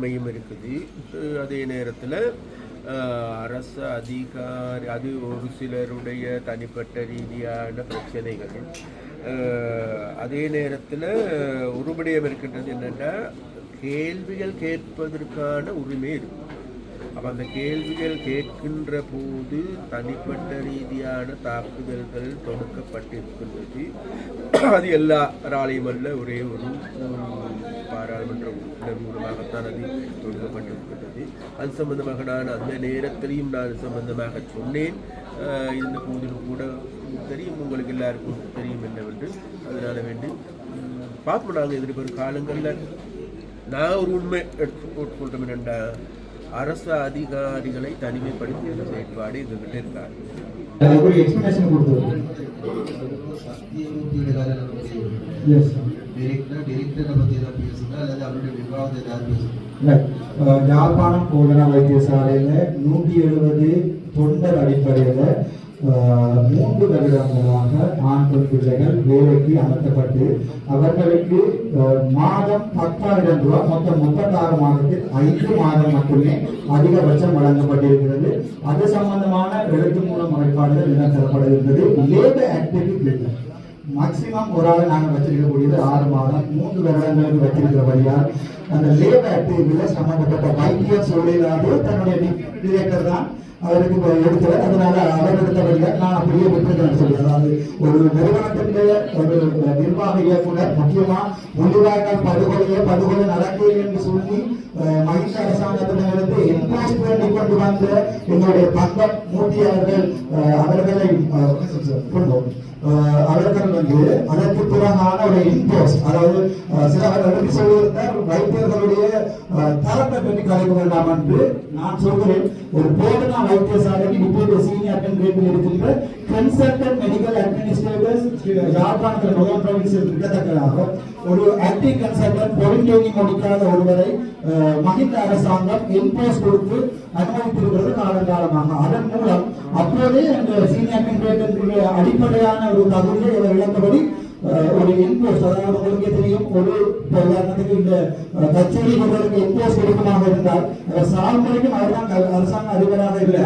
தன்மையும் இருக்குது. அதே நேரத்தில் அரசு அதிகாரி அது ஒரு சிலருடைய தனிப்பட்ட ரீதியான பிரச்சனைகள். அதே நேரத்தில் ஒருபடியம் இருக்கின்றது என்னென்னா கேள்விகள் கேட்பதற்கான உரிமை இருக்கும் அப்போ அந்த கேள்விகள் கேட்கின்ற போது தனிப்பட்ட ரீதியான தாக்குதல்கள் தொடுக்கப்பட்டிருக்கின்றது. அது எல்லாராலையும் அல்ல ஒரே ஒரு பாராளுமன்ற உறுப்பினர் மூலமாகத்தான் அது தொடுக்கப்பட்டிருக்கின்றது. அது சம்பந்தமாக நான் அந்த நேரத்திலையும் நான் சம்பந்தமாக சொன்னேன். அஹ், இருந்த போதிலும் கூட தெரியும் உங்களுக்கு எல்லாருக்கும் தெரியும் என்னவென்று. அதனால வேண்டி பார்ப்போம். நாங்கள் எதிர்பார்க்கும் காலங்களில் நான் ஒரு உண்மை எடுத்துக்கொள்கிறோம் என்னண்டா அரசு அதிகாரிகளை தனிமைப்படுத்துகிற செயற்பாடு Right. அஹ் யாழ்ப்பாணம் போதனா வைத்தியசாலையில நூற்றி எழுபது தொண்டர் அடிப்படையில் மூன்று வருடங்களாக ஆண் பெண் பிள்ளைகள் வேலைக்கு அமர்த்தப்பட்டு அவர்களுக்கு மாதம் பத்தாயிரம் ரூபாய் மொத்தம் முப்பத்தாறு மாதத்தில் ஐந்து மாதம் மட்டுமே அதிகபட்சம் வழங்கப்பட்டிருக்கிறது. அது சம்பந்தமான எழுத்து மூலம் முறைப்பாடுகள் என்ன தரப்படுகின்றது. லேபர் ஆக்டிவிட்டி மேக்சிமம் ஒரு ஆள் நாங்கள் வச்சிருக்கக்கூடியது ஆறு மாதம். மூன்று வருடங்களுக்கு வச்சிருக்கிறபடியால் அந்த லேபர் ஆக்டிவிட்டியில் சம்பந்தப்பட்ட வைத்திய சூழலாவது தன்னுடைய டிரெக்டர் தான். அவருக்கு எடுத்தவர். அதனால அவர் எடுத்தவர்கள் நான் அப்படியே விட்டுருக்கேன் சொல்லி அதாவது ஒரு நிறுவனத்தினுடைய ஒரு நிர்வாக இயக்குனர் முக்கியமா முள்ளிவாய்க்கால் படுகொலையே படுகொலை நடக்கவில்லை என்று சொல்லி அஹ், மகிழ்ச்சி அரசாங்கத்தினருக்கு என்கரேஜ் பண்ணி கொண்டு வந்த எங்களுடைய பங்கம் மூர்த்தி அவர்கள் அவர்களை கொண்டோம் அழுத்தம் வந்து அதற்கு பிறகான ஒரு இம்போஸ் அதாவது சில எடுத்து சொல்லியிருந்தார் வைத்தியர்களுடைய தரத்தை பற்றி கலைக்க வேண்டாம் என்று நான் சொல்கிறேன். ஒரு போதனா வைத்தியசாலைக்கு இப்போது சீனியர் கிரேடில் இருக்கின்ற கன்சல்டன்ட் மெடிக்கல் அட்மினிஸ்ட்ரேட்டர்ஸ் யாழ்ப்பாணத்தில் நோயல் ப்ரொவின்சில் இருக்கத்தக்கதாக ஒரு ஆக்டிங் கன்சல்டன்ட் பொருந்தேங்கி முடிக்காத ஒருவரை மஹிந்த அரசாங்கம் இம்போஸ் கொடுத்து அனுமதித்திருக்கிறது காலங்காலமாக அதன் மூலம் அப்போதே அந்த சீனியர் கன்சல்டன்ட் அடிப்படையான ஒரு தகுதியை இவர் இழந்தபடி ஒரு இம்போஸ் அதாவது உங்களுக்கே தெரியும் ஒரு உதாரணத்துக்கு இந்த கச்சேரி ஒருவருக்கு இம்போஸ் கொடுக்கமாக இருந்தால் அவர் சாகும் வரைக்கும் அவர்தான் க- அரசாங்க அதிபராக இல்லை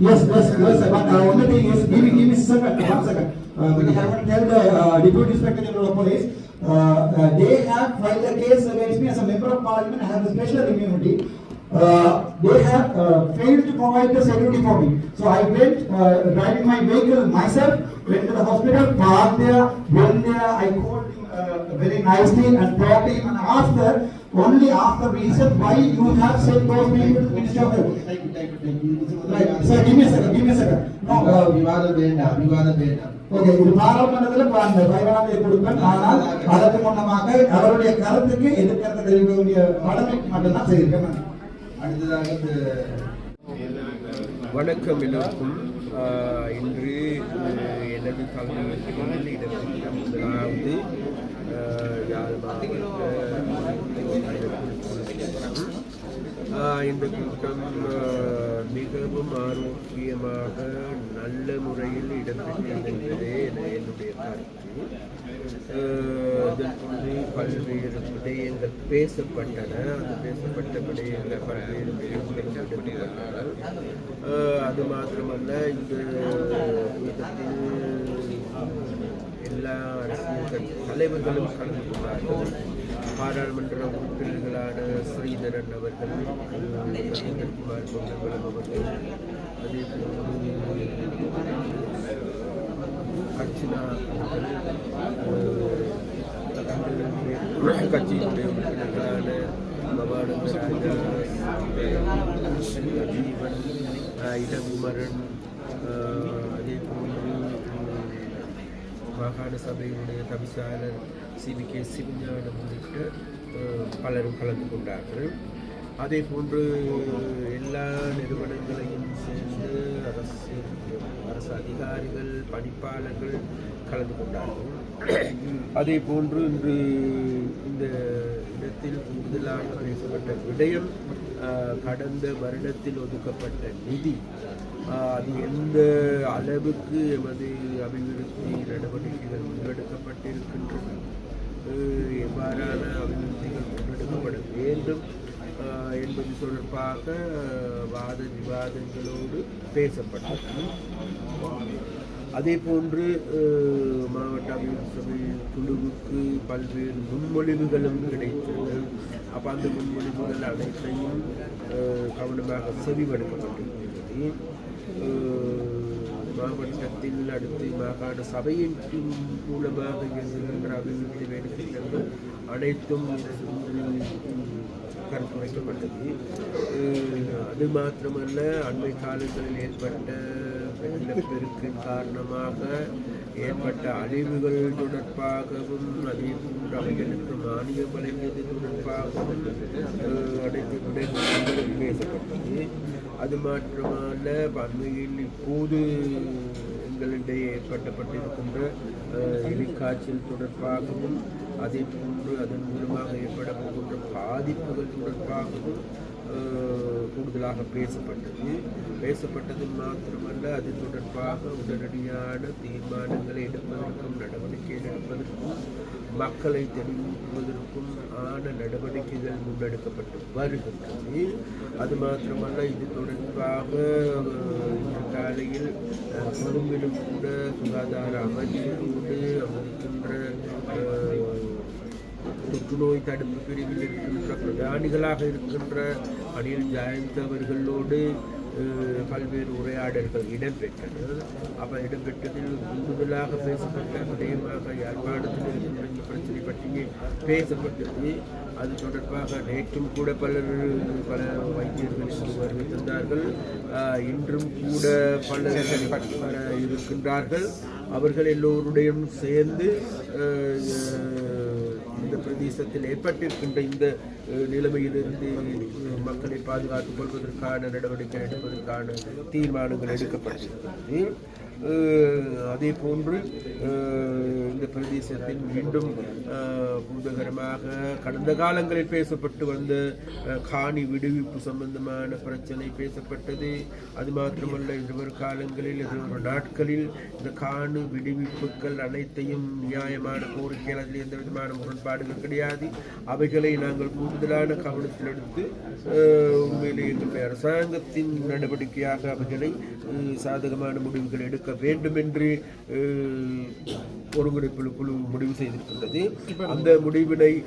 Yes, yes, yes, sir. But uh, only thing is, give me, give me sir. one second. Uh, we tell the uh, deputy inspector general of police. Uh, uh, they have filed a case against me as a member of parliament. I have a special immunity. Uh, they have uh, failed to provide the security for me. So I went uh, driving my vehicle myself went to the hospital, parked there, went there, I called him uh, very nicely and talked to him and after, only after reason why you have sent those people to Ministry of Health. Thank you, thank you, thank you. இது வந்து Right, sir, give me a second, give me a second. No, uh, விவாதம் வேண்டாம் விவாதம் வேண்டாம் okay இது பாராளுமன்றத்தில் அந்த பைவனாவை கொடுப்பேன் ஆனால் அதற்கு முன்னமாக அவருடைய கருத்துக்கு எதிர்கருத்து தெரிவிக்க வேண்டிய கடமை மட்டும்தான் செய்திருக்கேன் அடுத்ததாக வணக்கம் எல்லோருக்கும் இன்று எனது தலைமையில் இடம்பெற்ற முதலாவது இந்த கூட்டம் மிகவும் ஆரோக்கியமாக நல்ல முறையில் இடம்பெற்றிருந்தது என- என்னுடைய கருத்து. ஆஹ், இதற்கு பல்வேறு விடயங்கள் பேசப்பட்டன அந்த பேசப்பட்ட விடயங்கள் பல்வேறு விடயங்கள் அது மாத்திரமல்ல இந்த எல்லா அரசியல் தலைவர்களும் கலந்து கொண்டார்கள் பாராளுமன்ற உறுப்பினர்களான ஸ்ரீதரன் அவர்கள் குமார் பொன்னம்பலம் அவர்கள் அதே போன்று அர்ச்சனா அவர்கள் கட்சியினுடைய உறுப்பினர்களான பவானந்த ராஜா ஜீவன் இடகுமரன் அதே போன்று மாகாண சபையினுடைய தவிசாளர் சி வி கே சிவஞானம் உள்ளிட்ட அஹ், பலரும் கலந்து கொண்டார்கள் அதே போன்று எல்லா நிறுவனங்களையும் சேர்ந்து அரசு அரசு அதிகாரிகள் பணிப்பாளர்கள் கலந்து கொண்டார்கள். அதே போன்று இன்று இந்த இடத்தில் கூடுதலாக பேசப்பட்ட விடயம் கடந்த வருடத்தில் ஒதுக்கப்பட்ட நிதி அது எந்த அளவுக்கு எமது அபிவிருத்தி நடவடிக்கைகள் முன்னெடுக்கப்பட்டிருக்கின்றன எவ்வாறான அபிவிருத்திகள் முன்னெடுக்கப்பட வேண்டும் என்பது தொடர்பாக வாத விவாதங்களோடு பேசப்பட்டது. அதே போன்று மாவட்ட அபிவிருத்தி சபை குழுவுக்கு பல்வேறு முன்மொழிவுகளும் கிடைத்தது. அப்போ அந்த முன்மொழிவுகள் அனைத்தையும் கவனமாக செவிவடுக்கப்பட்டிருக்கிறது மாவட்டத்தில் அடுத்து மாகாண சபையின் மூலமாக இயங்குகின்ற அபிவிருத்தி வேலை திட்டங்கள் அனைத்தும் கருத்து வைக்கப்பட்டது அது மாத்திரமல்ல அண்மை காலங்களில் ஏற்பட்ட வெள்ளப்பெருக்கின் காரணமாக ஏற்பட்ட அழிவுகள் தொடர்பாகவும் அதே போன்று அவைகளுக்கு மானியம் வழங்கியது தொடர்பாகவும் அனைத்து விடயங்களும் பேசப்பட்டது அது மாத்திரமல்ல அண்மையில் இப்போது எங்களிடையே ஏற்பட்டப்பட்டிருக்கின்ற எலிக்காய்ச்சல் தொடர்பாகவும் அதே போன்று அதன் மூலமாக ஏற்பட போகின்ற பாதிப்புகள் தொடர்பாகவும் கூடுதலாக பேசப்பட்டது. பேசப்பட்டது மாத்திரமல்ல அது தொடர்பாக உடனடியான தீர்மானங்களை எடுப்பதற்கும் நடவடிக்கை எடுப்பதற்கும் மக்களை தெரிவிப்பதற்கும் ஆன நடவடிக்கைகள் முன்னெடுக்கப்பட்டு வருகின்றது. அது மாத்திரமல்ல இது தொடர்பாக காலையில் கொழும்பிலும் கூட சுகாதார அமைச்சரோடு அங்கிருக்கின்ற அஹ், தொற்றுநோய் தடுப்பு பிரிவில் இருக்கின்ற பிரதானிகளாக இருக்கின்ற அனில் ஜெயந்த் அவர்களோடு பல்வேறு உரையாடல்கள் இடம்பெற்றது. அப்போ இடம்பெற்றதில் கூடுதலாக பேசப்பட்ட விடயமாக யாழ்ப்பாணத்தில் இருக்கின்ற இந்த பிரச்சனை பற்றியே பேசப்பட்டது. அது தொடர்பாக நேற்றும் கூட பலர் பல வைத்தியர்கள் வருகை தந்தார்கள். இன்றும் கூட பலர் வர இருக்கின்றார்கள். அவர்கள் எல்லோருடையும் சேர்ந்து இந்த பிரதேசத்தில் ஏற்பட்டிருக்கின்ற இந்த நிலைமையிலிருந்து மக்களை பாதுகாத்துக் கொள்வதற்கான நடவடிக்கை எடுப்பதற்கான தீர்மானங்கள் எடுக்கப்பட்டிருக்கிறது அதே போன்று இந்த பிரதேசத்தில் மீண்டும் பூதகரமாக கடந்த காலங்களில் பேசப்பட்டு வந்த காணி விடுவிப்பு சம்பந்தமான பிரச்சனை பேசப்பட்டது. அது மாத்திரமல்ல இருவர் காலங்களில் இருவர் நாட்களில் இந்த காணி விடுவிப்புகள் அனைத்தையும் நியாயமான கோரிக்கைகள் அதில் எந்த விதமான முரண்பாடுகள் கிடையாது. அவைகளை நாங்கள் கூடுதலான கவனத்தில் எடுத்து உண்மையிலே எங்களுடைய அரசாங்கத்தின் நடவடிக்கையாக அவைகளை சாதகமான முடிவுகள் எடுக்க வேண்டும் என்று ஒருங்கிணைப்பு குழு முடிவு செய்திருக்கின்றது அந்த முடிவினை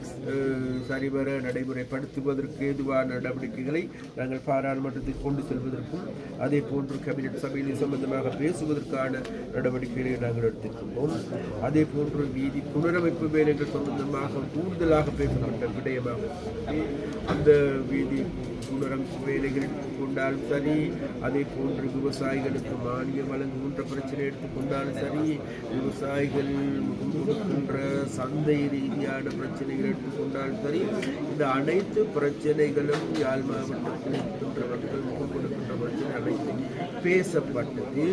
சரிவர நடைமுறைப்படுத்துவதற்கு ஏதுவான நடவடிக்கைகளை நாங்கள் பாராளுமன்றத்தில் கொண்டு செல்வதற்கும் அதே போன்று கேபினெட் சபையில் சம்பந்தமாக பேசுவதற்கான நடவடிக்கைகளை நாங்கள் எடுத்திருக்கின்றோம் அதே போன்று வீதி புனரமைப்பு வேலைகள் சம்பந்தமாக கூடுதலாக பேசப்பட்ட விடயமாக. அந்த வீதி புனரமைப்பு வேலைகள் எடுத்துக்கொண்டாலும் சரி அதே போன்று விவசாயிகளுக்கு மானியம் வழங்குகின்ற பிரச்சனை எடுத்துக்கொண்டாலும் சரி விவசாயிகள் கொடுக்கின்ற சந்தை ரீதியான பிரச்சனைகள் எடுத்துக்கொண்டாலும் சரி இந்த அனைத்து பிரச்சனைகளும் யாழ் மாவட்டத்தில் இருக்கின்றவர்கள் கொடுக்கின்ற பிரச்சனை அனைத்து பேசப்பட்டது.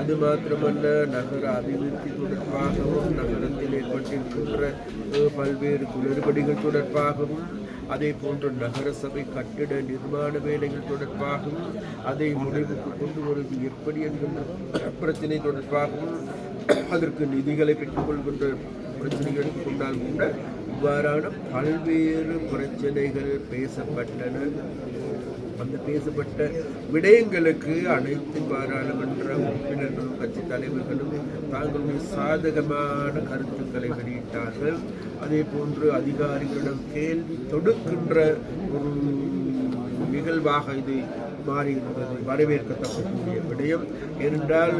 அது மாத்திரமல்ல நகர அபிவிருத்தி தொடர்பாகவும் நகரத்தில் ஏற்பட்டிருக்கின்ற பல்வேறு குளறுபடிகள் தொடர்பாகவும் அதே போன்று நகரசபை கட்டிட நிர்மாண வேலைகள் தொடர்பாகவும் அதை முடிவுக்கு கொண்டு வருவது எப்படி என்கின்ற பிரச்சனை தொடர்பாகவும் அதற்கு நிதிகளை பெற்றுக்கொள்கின்ற பிரச்சனைகளுக்கு கொண்டால் கூட இவ்வாறான பல்வேறு பிரச்சனைகள் பேசப்பட்டன. அந்த பேசப்பட்ட விடயங்களுக்கு அனைத்து பாராளுமன்ற உறுப்பினர்களும் கட்சி தலைவர்களும் தாங்களுடைய சாதகமான கருத்துக்களை வெளியிட்டார்கள். அதே போன்று அதிகாரிகளிடம் கேள்வி தொடுக்கின்ற ஒரு நிகழ்வாக இது மாறியிருந்தது வரவேற்கத்தக்கக்கூடிய விடயம். ஏனென்றால்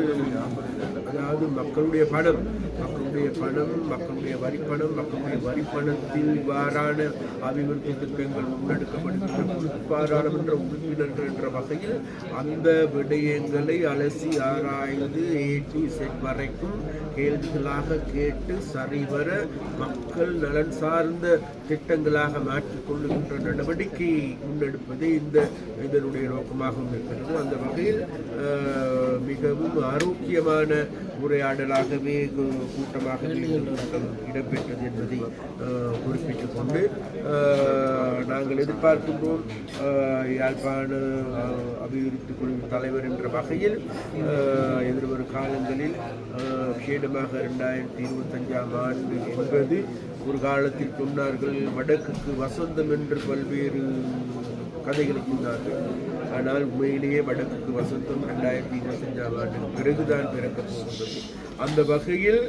அதாவது மக்களுடைய பணம் மக்களுடைய பணம் மக்களுடைய வரிப்பணம் மக்களுடைய வரிப்பணத்தில் இவ்வாறான அபிவிருத்தி திட்டங்கள் முன்னெடுக்கப்படுகின்ற பாராளுமன்ற உறுப்பினர்கள் என்ற வகையில் அந்த விடயங்களை அலசி ஆராய்ந்து ஏற்றி செட் வரைக்கும் கேள்விகளாக கேட்டு சரிவர மக்கள் நலன் சார்ந்த திட்டங்களாக மாற்றிக்கொள்ளுகின்ற நடவடிக்கையை நடவடிக்கை முன்னெடுப்பதே இந்த இதனுடைய நோக்கமாகவும் இருக்கிறது. அந்த வகையில் மிகவும் ஆரோக்கியமான உரையாடலாகவே கூட்டமாகவே இடம்பெற்றது என்பதை அஹ், குறிப்பிட்டுக் கொண்டு நாங்கள் எதிர்பார்க்கின்றோம். யாழ்ப்பாண அபிவிருத்தி குழு தலைவர் என்ற வகையில் எதிர்வரும் காலங்களில் அஹ், விசேடமாக இரண்டாயிரத்தி இருபத்தஞ்சாம் ஆண்டு என்பது ஒரு காலத்தில் சொன்னார்கள் வடக்குக்கு வசந்தம் என்று பல்வேறு கதைகளிக்கின்றார்கள். ஆனால் உண்மையிலேயே வடக்குக்கு வசந்தம் ரெண்டாயிரத்தி இருபத்தஞ்சாம் ஆண்டுக்கு பிறகுதான் பிறக்கப் போகின்றது. அந்த வகையில்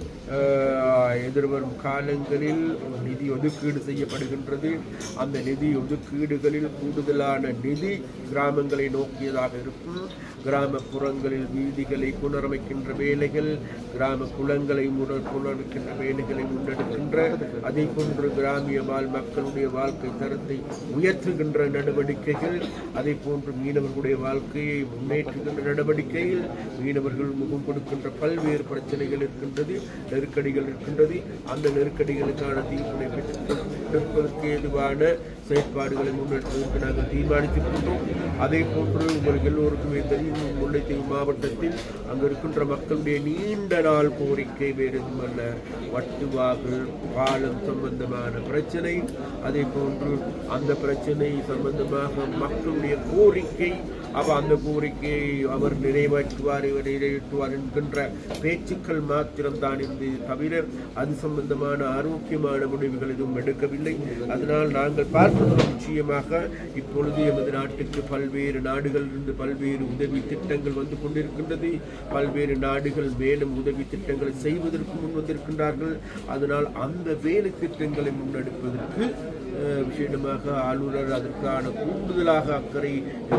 எதிர்வரும் காலங்களில் நிதி ஒதுக்கீடு செய்யப்படுகின்றது. அந்த நிதி ஒதுக்கீடுகளில் கூடுதலான நிதி கிராமங்களை நோக்கியதாக இருக்கும். கிராமப்புறங்களில் வீதிகளை புனரமைக்கின்ற வேலைகள் கிராம குளங்களை முற புனரமைக்கின்ற வேலைகளை முன்னெடுக்கின்ற அதே போன்று கிராமிய வாழ் மக்களுடைய வாழ்க்கை தரத்தை உயர்த்துகின்ற நடவடிக்கைகள் அதே போன்று மீனவர்களுடைய வாழ்க்கையை முன்னேற்றுகின்ற நடவடிக்கையில் மீனவர்கள் முகம் கொடுக்கின்ற பல்வேறு பிரச்சனைகள் இருக்கின்றது நெருக்கடிகள் இருக்கின்றது. அந்த நெருக்கடிகளுக்கான தீர்ப்பினை பெற்றுக்கொள்வதற்கு ஏதுவான செயற்பாடுகளை முன்னெடுப்பதற்கு நாங்கள் தீர்மானித்திருக்கின்றோம் அதே போன்று உங்களுக்கு எல்லோருக்குமே தெரியும் முல்லைத்தீவு மாவட்டத்தில் அங்கு இருக்கின்ற மக்களுடைய நீண்ட நாள் கோரிக்கை வேறு எதுவுமல்ல வட்டுவாகு பாலம் சம்பந்தமான பிரச்சனை அதே போன்று அந்த பிரச்சனை சம்பந்தமாக மக்களுடைய கோரிக்கை அப்போ அந்த கோரிக்கையை அவர் நிறைவேற்றுவார் இவர் நிறைவேற்றுவார் என்கின்ற பேச்சுக்கள் மாத்திரம்தான் இருந்து தவிர அது சம்பந்தமான ஆரோக்கியமான முடிவுகள் எதுவும் எடுக்கவில்லை. அதனால் நாங்கள் பார்ப்பது நிச்சயமாக இப்பொழுது எமது நாட்டுக்கு பல்வேறு நாடுகளிலிருந்து பல்வேறு உதவி திட்டங்கள் வந்து கொண்டிருக்கின்றது. பல்வேறு நாடுகள் மேலும் உதவி திட்டங்களை செய்வதற்கு முன் வந்திருக்கின்றார்கள். அதனால் அந்த வேலை திட்டங்களை முன்னெடுப்பதற்கு அஹ், விசேடமாக ஆளுநர் அதற்கான கூடுதலாக அக்கறை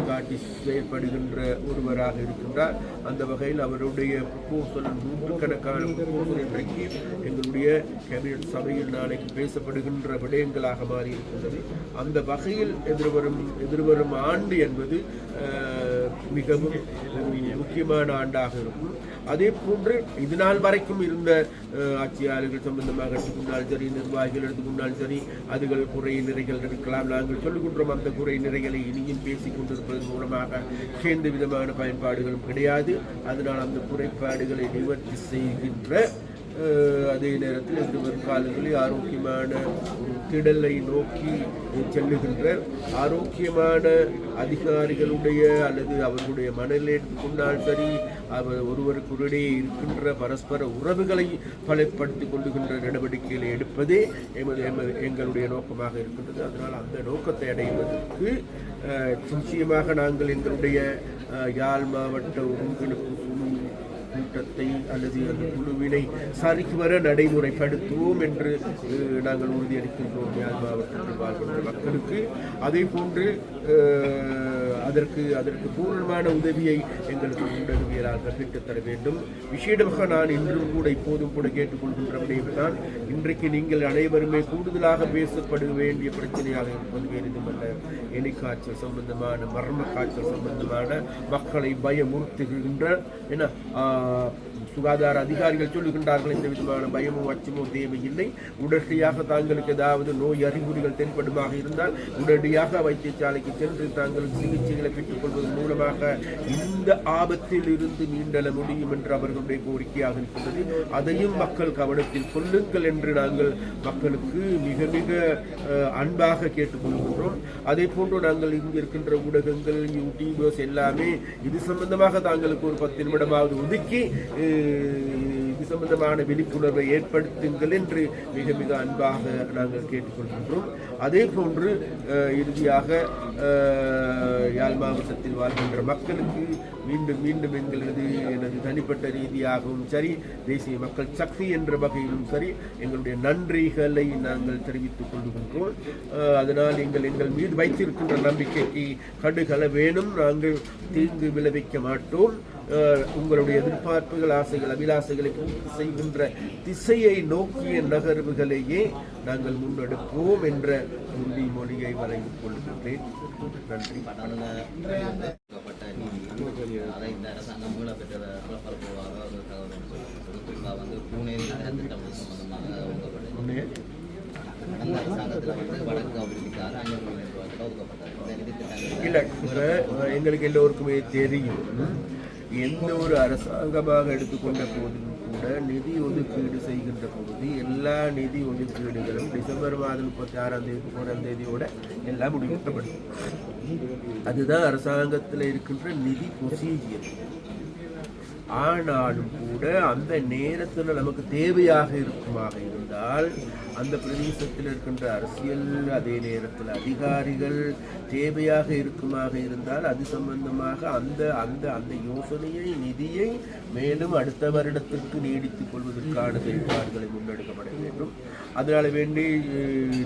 காட்டி செயல்படுகின்ற ஒருவராக இருக்கின்றார். அந்த வகையில் அவருடைய ப்ரொபோசல் நூற்றுக்கணக்கான ப்ரொபோசல் இன்றைக்கு எங்களுடைய கேபினட் சபையில் நாளைக்கு பேசப்படுகின்ற விடயங்களாக மாறியிருக்கின்றது. அந்த வகையில் எதிர்வரும் எதிர்வரும் ஆண்டு என்பது மிகவும் முக்கியமான ஆண்டாக இருக்கும். அதே போன்று இது நாள் வரைக்கும் இருந்த ஆட்சியாளர்கள் சம்பந்தமாக எடுத்துக்கொண்டாலும் சரி நிர்வாகிகள் எடுத்துக்கொண்டாலும் சரி அதுகள் குறை நிறைகள் இருக்கலாம் நாங்கள் சொல்லுகின்றோம் அந்த குறை நிறைகளை இனியும் பேசிக் கொண்டிருப்பதன் மூலமாக எந்த விதமான பயன்பாடுகளும் கிடையாது. அதனால் அந்த குறைபாடுகளை நிவர்த்தி செய்கின்ற அதே நேரத்தில் இந்த காலங்களில் ஆரோக்கியமான ஒரு திடலை நோக்கி செல்லுகின்ற ஆரோக்கியமான அதிகாரிகளுடைய அல்லது அவர்களுடைய மனநிலை கொண்டால் சரி அவர் ஒருவருக்குரிடையே இருக்கின்ற பரஸ்பர உறவுகளை பலப்படுத்திக் கொள்ளுகின்ற நடவடிக்கைகளை எடுப்பதே எமது எமது எங்களுடைய நோக்கமாக இருக்கின்றது. அதனால் அந்த நோக்கத்தை அடைவதற்கு நிச்சயமாக நாங்கள் எங்களுடைய யாழ் மாவட்ட ஒருங்கிணைப்பு திட்டத்தை கூட்டத்தை அல்லது அந்த குழுவினை சரிவர நடைமுறைப்படுத்துவோம் என்று நாங்கள் உறுதியளிக்கின்றோம். யாழ் மாவட்டத்தில் வாழ்கின்ற மக்களுக்கு. அதே போன்று அதற்கு அதற்கு பூரணமான உதவியை எங்களுக்கு ஊடகவியலாளர்கள் பெற்றுத்தர வேண்டும். விசேடமாக நான் இன்றும் கூட இப்போதும் கூட கேட்டுக்கொள்கின்ற விடயம்தான் இன்றைக்கு நீங்கள் அனைவருமே கூடுதலாக பேசப்பட வேண்டிய பிரச்சனையாக இருப்பது வேறு எதுவுமல்ல எலிக்காய்ச்சல் சம்பந்தமான மர்ம காய்ச்சல் சம்பந்தமான மக்களை பயமுறுத்துகின்ற என்ன சுகாதார அதிகாரிகள் சொல்லுகின்றார்கள் இந்த விதமான பயமும் அச்சமோ தேவையில்லை உடனடியாக தாங்களுக்கு ஏதாவது நோய் அறிகுறிகள் தென்படுமாக இருந்தால் உடனடியாக வைத்தியசாலைக்கு சென்று தாங்கள் சிகிச்சைகளை பெற்றுக்கொள்வதன் மூலமாக இந்த ஆபத்தில் இருந்து மீண்டல முடியும் என்று அவர்களுடைய கோரிக்கையாக இருக்கின்றது. அதையும் மக்கள் கவனத்தில் கொள்ளுங்கள் என்று நாங்கள் மக்களுக்கு மிக மிக அன்பாக கேட்டுக்கொள்கின்றோம். அதே போன்று நாங்கள் இங்கு இருக்கின்ற ஊடகங்கள் யூடியூபர்ஸ் எல்லாமே இது சம்பந்தமாக தாங்களுக்கு ஒரு பத்து நிமிடமாவது ஒதுக்கி இது சம்பந்தமான விழிப்புணர்வை ஏற்படுத்துங்கள் என்று மிக மிக அன்பாக நாங்கள் கேட்டுக்கொள்கின்றோம். அதே போன்று இறுதியாக யாழ் மாவட்டத்தில் வாழ்கின்ற மக்களுக்கு மீண்டும் மீண்டும் எங்களது எனது தனிப்பட்ட ரீதியாகவும் சரி தேசிய மக்கள் சக்தி என்ற வகையிலும் சரி எங்களுடைய நன்றிகளை நாங்கள் தெரிவித்துக் கொள்கின்றோம். அதனால் எங்கள் எங்கள் மீது வைத்திருக்கின்ற நம்பிக்கைக்கு கடுகள வேணும். நாங்கள் தீங்கு விளைவிக்க மாட்டோம். உங்களுடைய எதிர்பார்ப்புகள் ஆசைகள் அபிலாசைகளை பூர்த்தி செய்கின்ற திசையை நோக்கிய நகர்வுகளையே நாங்கள் முன்னெடுப்போம் என்ற உறுதிமொழியை வரைந்து கொள்கின்றேன். நன்றி அதை இந்த அரசாங்கம் மீள பெற்றதை பரப்புவாக ஒரு தகவல் குறிப்பாக வந்து பூனேரி நகர திட்டம் சம்பந்தமாக ஒதுக்கப்பட்டது ஒண்ணே. கடந்த அரசாங்கத்தில் வந்து வடக்கு அபிவிருத்திக்காக அஞ்சூறு மில்லியன் ரூபாய்க்கு ஒதுக்கப்பட்டது இந்த நிதி திட்டங்கள் அடிப்படையில் எங்களுக்கு எல்லோருக்குமே தெரியும். எந்த ஒரு அரசாங்கமாக எடுத்துக்கொண்ட போதிலும் கூட நிதி ஒதுக்கீடு செய்கின்ற போது எல்லா நிதி ஒதுக்கீடுகளும் டிசம்பர் மாதம் முப்பத்தி ஆறாம் தேதி முப்பதாம் தேதியோட எல்லாம் முடிக்கப்படும் அதுதான் அரசாங்கத்தில் இருக்கின்ற நிதி ப்ரொசீஜர் ஆனாலும் கூட அந்த நேரத்தில் நமக்கு தேவையாக இருக்குமாக இருந்தால் அந்த பிரதேசத்தில் இருக்கின்ற அரசியல் அதே நேரத்தில் அதிகாரிகள் தேவையாக இருக்குமாக இருந்தால் அது சம்பந்தமாக அந்த அந்த அந்த யோசனையை நிதியை மேலும் அடுத்த வருடத்திற்கு நீடித்துக் கொள்வதற்கான செயல்பாடுகளை முன்னெடுக்கப்பட வேண்டும். அதனால வேண்டி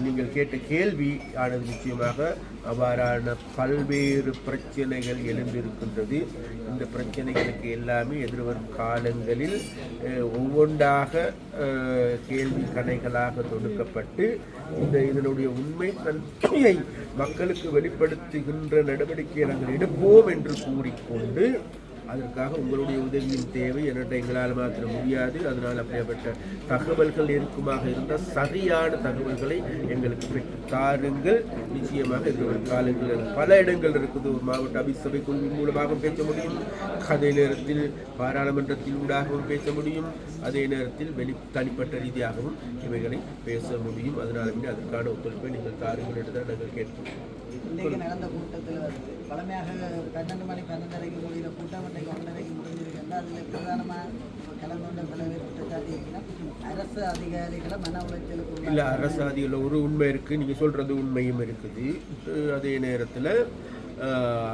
நீங்கள் கேட்ட கேள்வி ஆனது நிச்சயமாக அவ்வாறான பல்வேறு பிரச்சனைகள் எழுந்திருக்கின்றது. இந்த பிரச்சனைகளுக்கு எல்லாமே எதிர்வரும் காலங்களில் ஒவ்வொன்றாக கேள்வி கணைகளாக தொடுக்கப்பட்டு இந்த இதனுடைய உண்மை தன்மையை மக்களுக்கு வெளிப்படுத்துகின்ற நடவடிக்கையை நாங்கள் எடுப்போம் என்று கூறிக்கொண்டு அதற்காக உங்களுடைய உதவியும் தேவை என்கிட்ட எங்களால் மாத்திர முடியாது. அதனால் அப்படியாப்பட்ட தகவல்கள் இருக்குமாக இருந்தால் சரியான தகவல்களை எங்களுக்கு பெற்று தாருங்கள். நிச்சயமாக எதிர்வரும் காலங்களில் பல இடங்கள் இருக்குது. ஒரு மாவட்ட அபிசபை குழு மூலமாக பேச முடியும். அதே நேரத்தில் பாராளுமன்றத்தில் ஊடாகவும் பேச முடியும். அதே நேரத்தில் வெளி தனிப்பட்ட ரீதியாகவும் இவைகளை பேச முடியும். அதனால் அதற்கான ஒத்துழைப்பை நீங்கள் தாருங்கள் என்று தான் நாங்கள் கேட்போம் நடந்த கூட்டத்தில் பழமையாக பன்னெண்டு மணி பன்னெண்டரைக்கு முடிகிற கூட்டம் இன்றைக்கு ஒன்றரைக்கு முடிஞ்சிருக்கு. அதில் பிரதானமாக கலந்து கொண்ட பல்வேறு குற்றச்சாட்டிங்கன்னா அரசு அதிகாரிகளை மன உளைச்சலுக்கு இல்லை அரசு அதிகாரிகள் ஒரு உண்மை இருக்குது நீங்கள் சொல்கிறது உண்மையும் இருக்குது. அதே நேரத்தில்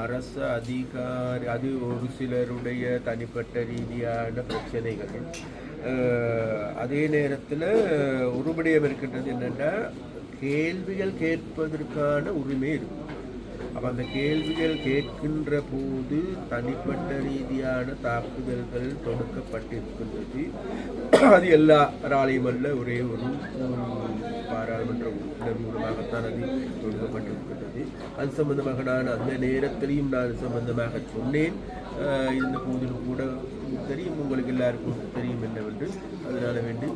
அரசு அதிகாரி அது ஒரு சிலருடைய தனிப்பட்ட ரீதியான பிரச்சனைகள். அதே நேரத்தில் ஒரு விடயம் இருக்கின்றது என்னென்னா கேள்விகள் கேட்பதற்கான உரிமை இருக்கும் அப்போ அந்த கேள்விகள் கேட்கின்ற போது தனிப்பட்ட ரீதியான தாக்குதல்கள் தொடுக்கப்பட்டிருக்கின்றது. அது எல்லாராலையும் அல்ல ஒரே ஒரு பாராளுமன்ற உறுப்பினர் மூலமாகத்தான் அது தொடுக்கப்பட்டிருக்கின்றது. அது சம்பந்தமாக நான் அந்த நேரத்திலையும் நான் சம்பந்தமாக சொன்னேன். இருந்த போதிலும் கூட தெரியும் உங்களுக்கு எல்லாருக்கும் தெரியும் என்னவென்று. அதனால வேண்டி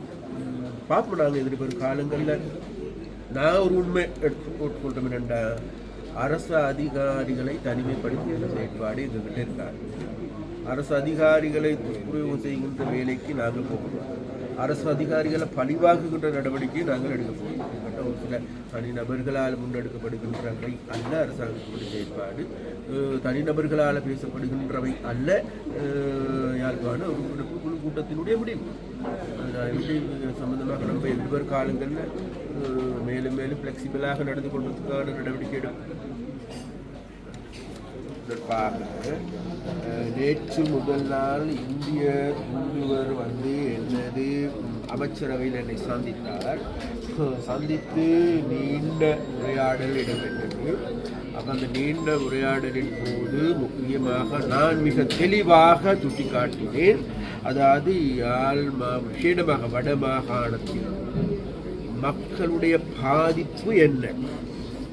பார்ப்போம். நாங்கள் எதிர்வரும் காலங்களில் நான் ஒரு உண்மை எடுத்து போட்டுக்கொள்றோம் என்னென்றா அரசு அதிகாரிகளை தனிமைப்படுத்துகிற செயற்பாடு எங்ககிட்ட இருக்காது அரசு அதிகாரிகளை துஷ்பிரயோகம் செய்கின்ற வேலைக்கு நாங்கள் போகிறோம். அரசு அதிகாரிகளை பழிவாக்குகின்ற நடவடிக்கையை நாங்கள் எடுக்க போகிறோம். எங்கள்கிட்ட ஒரு சில தனிநபர்களால் முன்னெடுக்கப்படுகின்றவை அல்ல அரசாங்கத்தினுடைய செயற்பாடு. தனிநபர்களால் பேசப்படுகின்றவை அல்ல. யாழ்ப்பாண ஒரு குழு கூட்டத்தினுடைய முடிவு. அதனால் எப்படி சம்பந்தமாக நம்ம எதிர்வரும் காலங்களில் மேலும் மேலும் ஃப்ளெக்சிபிளாக நடந்து கொள்வதற்கான நடவடிக்கை எடுக்கும். நேற்று முதல் நாள் இந்திய தூதுவர் வந்து என்னது அமைச்சரவையில் என்னை சந்தித்தார். சந்தித்து நீண்ட உரையாடல் இடம்பெற்றது. அப்போ அந்த நீண்ட உரையாடலின் போது முக்கியமாக நான் மிக தெளிவாக சுட்டிக்காட்டினேன். அதாவது யாழ் மா விஷேடமாக வட மாகாணத்தில் மக்களுடைய பாதிப்பு என்ன?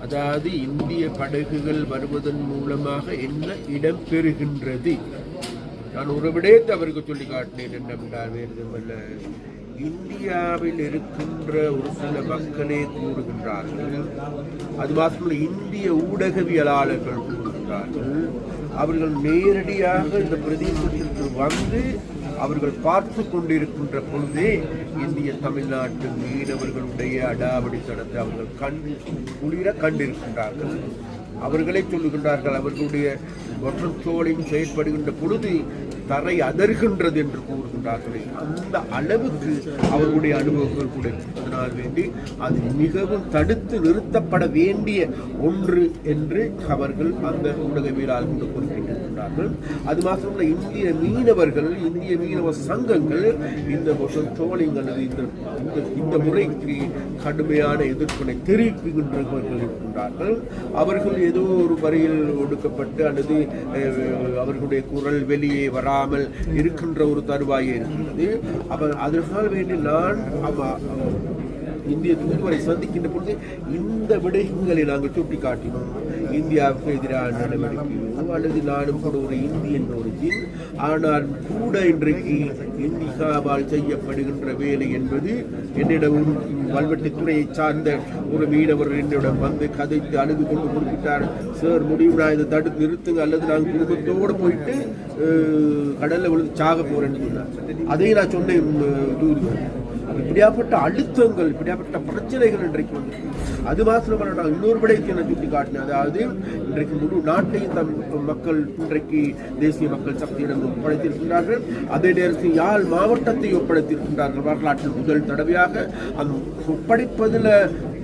அதாவது இந்திய படகுகள் வருவதன் மூலமாக என்ன இடம் பெறுகின்றது? நான் ஒரு விடயத்தை அவருக்கு சொல்லி காட்டினேன் என்னவென்றால் வேறு இந்தியாவில் இருக்கின்ற ஒரு சில மக்களே கூறுகின்றார்கள். அது மாத்திரமல்ல இந்திய ஊடகவியலாளர்கள் கூறுகின்றார்கள். அவர்கள் நேரடியாக இந்த பிரதேசத்திற்கு வந்து அவர்கள் பார்த்து கொண்டிருக்கின்ற பொழுதே இந்திய தமிழ்நாட்டு மீனவர்களுடைய அடாவடித்தனத்தை அவர்கள் கண் குளிர கண்டிருக்கின்றார்கள். அவர்களே சொல்லுகின்றார்கள் அவர்களுடைய ஒற்றச்சோலையும் செயற்படுகின்ற பொழுது தரை அதர்கின்றது என்று கூறுகின்றார்களே. அந்த அளவுக்கு அவர்களுடைய அனுபவங்கள் கூட அதனால் வேண்டி அது மிகவும் தடுத்து நிறுத்தப்பட வேண்டிய ஒன்று என்று அவர்கள் அந்த ஊடகவியலாளர்கள் கூட குறிப்பிட்டிருக்கின்றார்கள் அது மாத்திரமல்ல இந்திய மீனவர்கள் இந்திய மீனவ சங்கங்கள் இந்த ட்ரோலிங் அல்லது இந்த இந்த- இந்த முறைக்கு கடுமையான எதிர்ப்பினை தெரிவிக்கின்றவர்கள் இருக்கின்றார்கள். அவர்கள் ஏதோ ஒரு வரையில் ஒடுக்கப்பட்டு அல்லது அவர்களுடைய குரல் வெளியே வராமல் இருக்கின்ற ஒரு தருவாயே இருக்கிறது. அவர் அதனால் வேண்டி நான் இந்திய தூதுவரை சந்திக்கின்ற பொழுது இந்த விடயங்களை நாங்கள் சுட்டி காட்டினோம் இந்தியாவுக்கு எதிரான நடவடிக்கையோ அல்லது நானும் கூட ஒரு இந்தியன் ஒரிஜின் ஆனால் கூட இன்றைக்கு இந்தியாவால் செய்யப்படுகின்ற வேலை என்பது என்னிடம் ஒரு சார்ந்த ஒரு மீனவர் என்னிடம் வந்து கதைத்து அழுது கொண்டு குறிப்பிட்டார். சார் முடிவுடா நான் இதை தடுத்து நிறுத்துங்க. அல்லது நான் குடும்பத்தோடு போயிட்டு கடலில் விழுந்து சாக போறேன்னு சொன்னார். அதையும் நான் சொன்னேன் தூதுவர். இப்படியாப்பட்ட அழுத்தங்கள் இப்படியாப்பட்ட பிரச்சனைகள் இன்றைக்கு வந்து. அது மாத்திரமல்ல நான் இன்னொரு விடயத்தை நான் சுட்டி காட்டினேன். அதாவது இன்றைக்கு முழு நாட்டையும் தம் மக்கள் இன்றைக்கு தேசிய மக்கள் சக்தியிடம் ஒப்படைத்திருக்கின்றார்கள். அதே நேரத்தில் யாழ் மாவட்டத்தை ஒப்படைத்திருக்கின்றார்கள். வரலாற்றில் முதல் தடவையாக அந்த ஒப்படைப்பதில்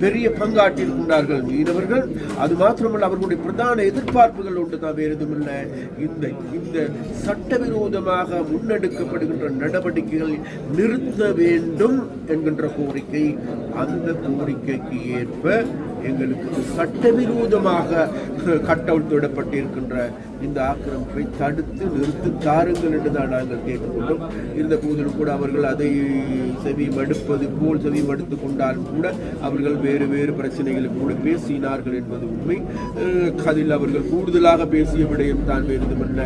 பெரிய பங்காற்றியிருக்கின்றார்கள் மீனவர்கள். அது மாத்திரமல்ல அவர்களுடைய பிரதான எதிர்பார்ப்புகள் ஒன்று தான் வேறு எதுவுமில்லை இந்த இந்த சட்டவிரோதமாக முன்னெடுக்கப்படுகின்ற நடவடிக்கைகள் நிறுத்த வேண்டும் என்கின்ற கோரிக்கை அந்த கோரிக்கைக்கு ஏற்ப எங்களுக்கு சட்டவிரோதமாக கட்டவிழ்த்துவிடப்பட்டிருக்கின்ற இந்த ஆக்கிரமிப்பை தடுத்து நிறுத்தி தாருங்கள் என்று தான் நாங்கள் கேட்டுக்கொண்டோம். இருந்த போதிலும் கூட அவர்கள் அதை செவி மடுப்பது போல் செவி மடுத்து கொண்டாலும் கூட அவர்கள் வேறு வேறு பிரச்சனைகளுக்கு கூட பேசினார்கள் என்பது உண்மை. அதில் அவர்கள் கூடுதலாக பேசிய விடயம் தான் வேண்டுமல்ல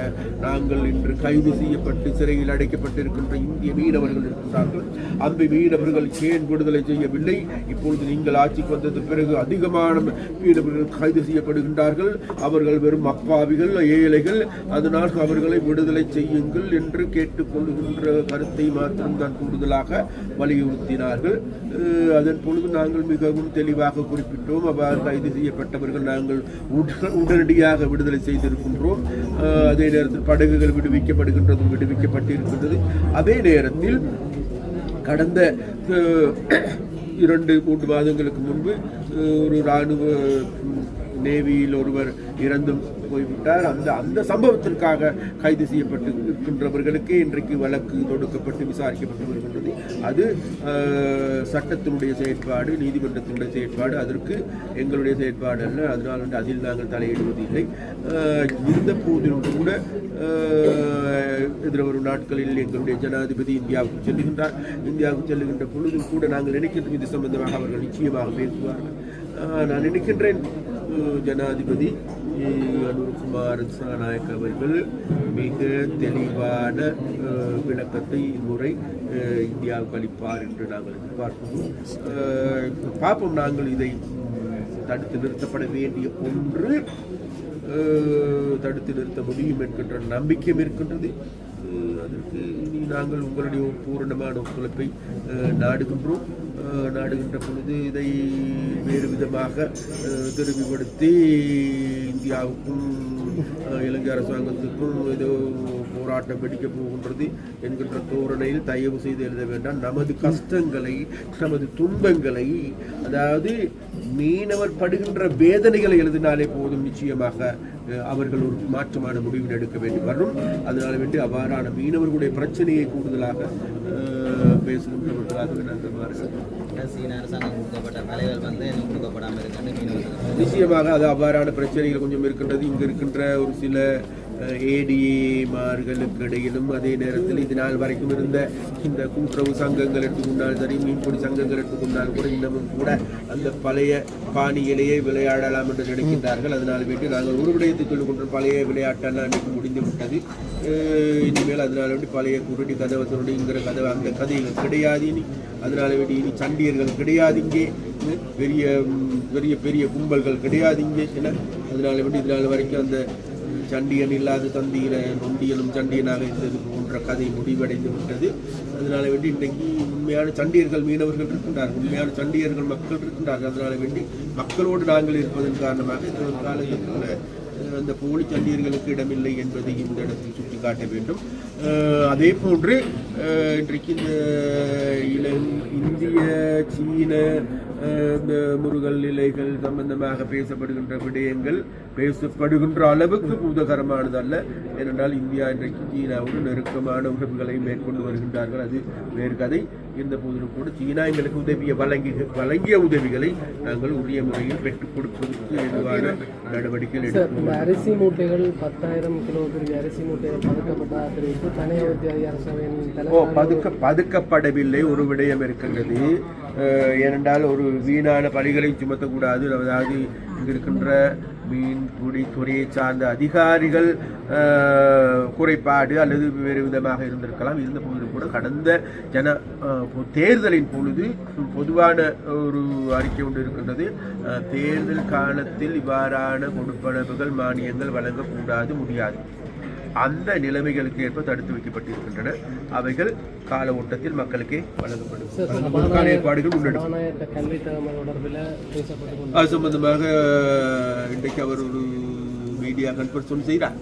நாங்கள் இன்று கைது செய்யப்பட்டு சிறையில் அடைக்கப்பட்டிருக்கின்ற இந்திய மீனவர்கள் இருக்கிறார்கள் அந்த மீனவர்கள் ஏன் விடுதலை செய்யவில்லை. இப்பொழுது நீங்கள் ஆட்சிக்கு வந்தது பிறகு அதிகமான மீனவர்கள் கைது செய்யப்படுகின்றார்கள். அவர்கள் வெறும் அப்பாவிகள் ஏழைகள். அதனால் அவர்களை விடுதலை செய்யுங்கள் என்று கேட்டுக்கொள்கின்ற கருத்தை மாத்திரம்தான் கூடுதலாக வலியுறுத்தினார்கள். அதன் பொழுது நாங்கள் மிகவும் தெளிவாக குறிப்பிட்டோம். அவ்வாறு கைது செய்யப்பட்டவர்கள் நாங்கள் உடனடியாக விடுதலை செய்திருக்கின்றோம். அதே நேரத்தில் படகுகள் விடுவிக்கப்படுகின்றதும் விடுவிக்கப்பட்டிருக்கின்றது. அதே நேரத்தில் கடந்த இரண்டு மூன்று மாதங்களுக்கு முன்பு ஒரு இராணுவ நேவியில் ஒருவர் இறந்தும் போய்விட்டார். அந்த அந்த சம்பவத்திற்காக கைது செய்யப்பட்டு இருக்கின்றவர்களுக்கே இன்றைக்கு வழக்கு தொடுக்கப்பட்டு விசாரிக்கப்பட்டு வருகின்றது அது சட்டத்தினுடைய செயற்பாடு நீதிமன்றத்தினுடைய செயற்பாடு. அதற்கு எங்களுடைய செயற்பாடு அல்ல. அதனால் வந்து அதில் நாங்கள் தலையிடுவதில்லை. இல்லை இருந்த போதிலும் கூட அஹ், எதிர்வரும் நாட்களில் எங்களுடைய ஜனாதிபதி இந்தியாவுக்கு செல்லுகின்றார். இந்தியாவுக்கு செல்லுகின்ற பொழுதும் கூட நாங்கள் நினைக்கின்றோம் இது சம்பந்தமாக அவர்கள் நிச்சயமாக பேசுவார்கள். நான் நினைக்கின்றேன். அஹ், ஜனாதிபதி அனுர்குமார் சாநாயக் அவர்கள் மிக தெளிவான விளக்கத்தை இம்முறை இந்தியாவுக்கு அளிப்பார் என்று நாங்கள் எதிர்பார்க்கிறோம். பார்ப்போம் நாங்கள் இதை தடுத்து நிறுத்தப்பட வேண்டிய ஒன்று தடுத்து நிறுத்த முடியும் என்கின்ற நம்பிக்கையும் இருக்கின்றது. அதற்கு இனி நாங்கள் உங்களுடைய பூரணமான ஒத்துழைப்பை நாடுகின்றோம். நாடுகின்ற பொழுது இதை வேறு விதமாக அஹ், இந்தியாவுக்கும் இலங்கை அரசாங்கத்துக்கும் ஏதோ போராட்டம் வெடிக்கப் போகின்றது என்கின்ற தோரணையில் தயவு செய்து எழுத வேண்டாம். நமது கஷ்டங்களை நமது துன்பங்களை அதாவது மீனவர் படுகின்ற வேதனைகளை எழுதினாலே போதும் நிச்சயமாக அவர்கள் ஒரு மாற்றமான முடிவு எடுக்க வேண்டி வரும் அதனால வேண்டி அவ்வாறான மீனவர்களுடைய பிரச்சனையை கூடுதலாக நிச்சயமாக அது அவ்வாறான பிரச்சனைகள் கொஞ்சம் இருக்கின்றது. இங்கு இருக்கின்ற ஒரு சில ஏடிஏமார்களுக்கு இடையிலும் அதே நேரத்தில் இது நாள் வரைக்கும் இருந்த இந்த கூட்டுறவு சங்கங்கள் எடுத்துக்கொண்டாலும் சரி மீன்பிடி சங்கங்கள் எடுத்துக்கொண்டாலும் கூட இன்னமும் கூட அந்த பழைய பாணியிலேயே விளையாடலாம் என்று நினைக்கின்றார்கள். அதனால் வேண்டி நாங்கள் ஒரு விடயத்தை சொல்லிக் பழைய விளையாட்டெல்லாம் அன்றைக்கு முடிந்து விட்டது இனிமேல் அதனால் வேண்டி பழைய குருடி கதவை திருடிங்கிற கதவை அந்த கதைகள் கிடையாது இனி. அதனால வேண்டி இனி சண்டியர்கள் கிடையாது இங்கே. பெரிய பெரிய பெரிய கும்பல்கள் கிடையாது இங்கே என. அதனால வேண்டி இதனால் வரைக்கும் அந்த சண்டியன் இல்லாத தந்தியில நொண்டியலும் சண்டியனாக இருந்தது போன்ற கதை முடிவடைந்து விட்டது. அதனால வேண்டி இன்றைக்கு உண்மையான சண்டியர்கள் மீனவர்கள் இருக்கின்றார்கள். உண்மையான சண்டியர்கள் மக்கள் இருக்கின்றார்கள். அதனால வேண்டி மக்களோடு நாங்கள் இருப்பதன் காரணமாக இந்த ஒரு காலத்தில் அந்த போலி சண்டியர்களுக்கு இடமில்லை என்பதை இந்த இடத்தில் சுட்டிக்காட்ட வேண்டும். அதே போன்று இன்றைக்கு இந்த இளம் இந்திய சீன முருகல் நிலைகள் சம்பந்தமாக பேசப்படுகின்ற விடயங்கள் பேசப்படுகின்ற அளவுக்கு பூதகரமானது அல்ல ஏனென்றால் இந்தியா இன்றைக்கு சீனாவோடு நெருக்கமான உறவுகளை மேற்கொண்டு வருகின்றார்கள். அது வேறு கதை. இருந்த போதிலும் கூட சீனா எங்களுக்கு உதவிய வழங்கி வழங்கிய உதவிகளை நாங்கள் உரிய முறையில் பெற்றுக் கொடுப்பதற்கு ஏதுவான நடவடிக்கைகள் இந்த அரிசி மூட்டைகள் பத்தாயிரம் கிலோ அரிசி மூட்டைகள் பதுக்கப்பட்டதாக தெரிவித்து தனியார் அரசவையின் பதுக்க பதுக்கப்படவில்லை. ஒரு விடயம் இருக்கின்றது ஏனென்றால் ஒரு வீணான பணிகளை சுமத்தக்கூடாது. அதாவது இருக்கின்ற மீன்பிடி துறையை சார்ந்த அதிகாரிகள் குறைபாடு அல்லது வேறு விதமாக இருந்திருக்கலாம். இருந்த போதிலும் கூட கடந்த ஜன தேர்தலின் பொழுது பொதுவான ஒரு அறிக்கை ஒன்று இருக்கின்றது. தேர்தல் காலத்தில் இவ்வாறான கொடுப்பனவுகள் மானியங்கள் வழங்கக்கூடாது முடியாது. அந்த நிலைமைகளுக்கு ஏற்ப தடுத்து வைக்கப்பட்டிருக்கின்றன. அவைகள் கால ஓட்டத்தில் மக்களுக்கே வழங்கப்படும். ஏற்பாடுகள் முன்னெடுக்கும் அது சம்பந்தமாக இன்றைக்கு அவர் ஒரு மீடியா கான்ஃபரன்ஸ் ஒன்று செய்கிறார்.